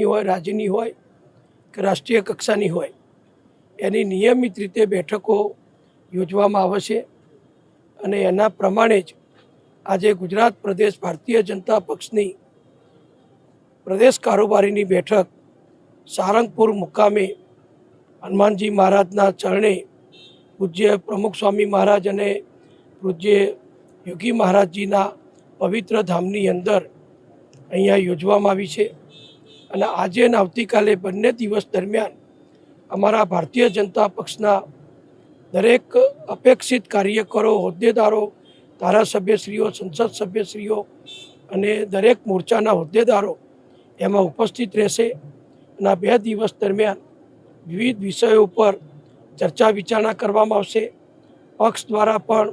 જિલ્લાની હોય, રાજ્યની હોય કે રાષ્ટ્રીય કક્ષાની હોય, એની નિયમિત રીતે બેઠકો યોજવામાં આવે છે. અને એના પ્રમાણે જ આજે ગુજરાત પ્રદેશ ભારતીય જનતા પક્ષની પ્રદેશ કારોબારીની બેઠક સારંગપુર મુકામે હનુમાનજી મહારાજના ચરણે પૂજ્ય પ્રમુખ સ્વામી મહારાજ અને પૂજ્ય યોગી મહારાજજીના પવિત્ર ધામની અંદર અહીંયા યોજવામાં આવી છે. અને આજે અને આવતીકાલે બંને દિવસ દરમિયાન અમારા ભારતીય જનતા પક્ષના દરેક અપેક્ષિત કાર્યકરો, હોદ્દેદારો, ધારાસભ્યશ્રીઓ, સંસદ સભ્યશ્રીઓ અને દરેક મોરચાના હોદ્દેદારો એમાં ઉપસ્થિત રહેશે અને બે દિવસ દરમિયાન વિવિધ વિષયો ઉપર ચર્ચા વિચારણા કરવામાં આવશે. પક્ષ દ્વારા પણ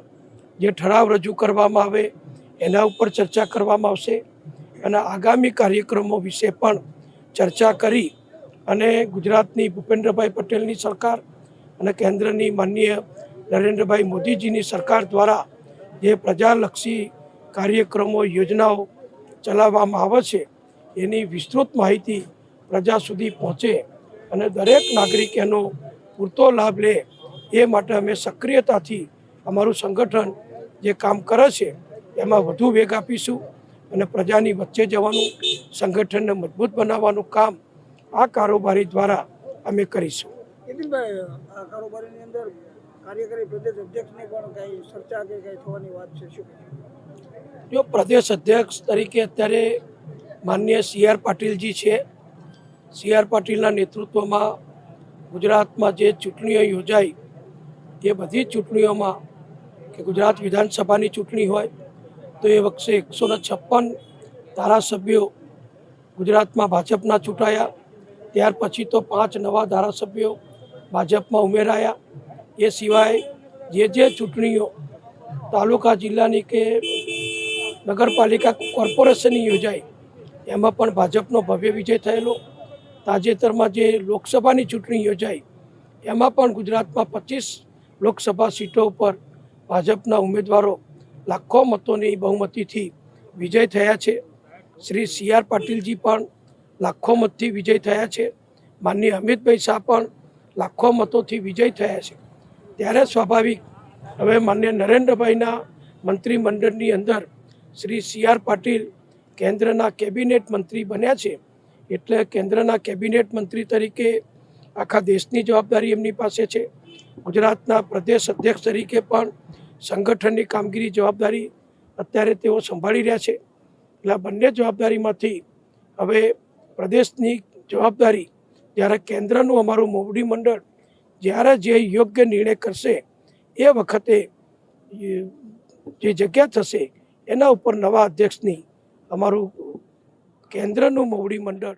જે ઠરાવ રજૂ કરવામાં આવે એના ઉપર ચર્ચા કરવામાં આવશે અને આગામી કાર્યક્રમો વિશે પણ ચર્ચા કરી અને ગુજરાતની ભૂપેન્દ્રભાઈ પટેલની સરકાર અને કેન્દ્રની માનનીય નરેન્દ્રભાઈ મોદીજીની સરકાર દ્વારા જે પ્રજાલક્ષી કાર્યક્રમો, યોજનાઓ ચલાવવામાં આવે છે, એની વિસ્તૃત માહિતી પ્રજા સુધી પહોંચે અને દરેક નાગરિક એનો પૂરતો લાભ લે, એ માટે અમે સક્રિયતાથી અમારું સંગઠન જે કામ કરે છે, એમાં વધુ વેગ આપીશું. અને પ્રજાની વચ્ચે જવાનું સંગઠનને મજબૂત બનાવવાનું કામ આ કારોબારી દ્વારા અમે કરીશું. આ કારોબારીની અંદર કાર્યકારી પ્રદેશ અધ્યક્ષની પણ કઈ ચર્ચા કે વાત જો પ્રદેશ અધ્યક્ષ તરીકે અત્યારે માન્ય સી આર પાટીલજી છે. સી આર પાટીલના નેતૃત્વમાં ગુજરાતમાં જે ચૂંટણીઓ યોજાઈ એ બધી ચૂંટણીઓમાં કે ગુજરાત વિધાનસભાની ચૂંટણી હોય તો એ વખતે એકસો છપ્પન ધારાસભ્યો ગુજરાતમાં ભાજપના ચૂંટાયા. ત્યાર પછી તો પાંચ નવા ધારાસભ્યો ભાજપમાં ઉમેરાયા. એ સિવાય જે જે ચૂંટણીઓ તાલુકા જિલ્લાની કે નગરપાલિકા કોર્પોરેશનની યોજાઈ, એમાં પણ ભાજપનો ભવ્ય વિજય થયેલો. તાજેતરમાં જે લોકસભાની ચૂંટણી યોજાઈ, એમાં પણ ગુજરાતમાં પચીસ લોકસભા સીટો ઉપર ભાજપના ઉમેદવારો લાખો મતોની બહુમતીથી વિજય થયા છે. શ્રી સી આર પાટીલજી પણ લાખો મતથી વિજય થયા છે. માનનીય અમિતભાઈ શાહ પણ લાખો મતોથી વિજય થયા છે. ત્યારે સ્વાભાવિક, હવે માન્ય નરેન્દ્રભાઈના મંત્રીમંડળની અંદર શ્રી સી આર પાટીલ કેન્દ્રના કેબિનેટ મંત્રી બન્યા છે. એટલે કેન્દ્રના કેબિનેટ મંત્રી તરીકે આખા દેશની જવાબદારી એમની પાસે છે. ગુજરાતના પ્રદેશ અધ્યક્ષ તરીકે પણ સંગઠનની કામગીરી જવાબદારી અત્યારે તેઓ સંભાળી રહ્યા છે. એટલે આ બંને જવાબદારીમાંથી હવે પ્રદેશની જવાબદારી જ્યારે કેન્દ્રનું અમારું મોવડી મંડળ જ્યારે જે યોગ્ય નિર્ણય કરશે એ વખતે જે જગ્યા થશે એના ઉપર નવા અધ્યક્ષની અમારું કેન્દ્રનું મોવડી મંડળ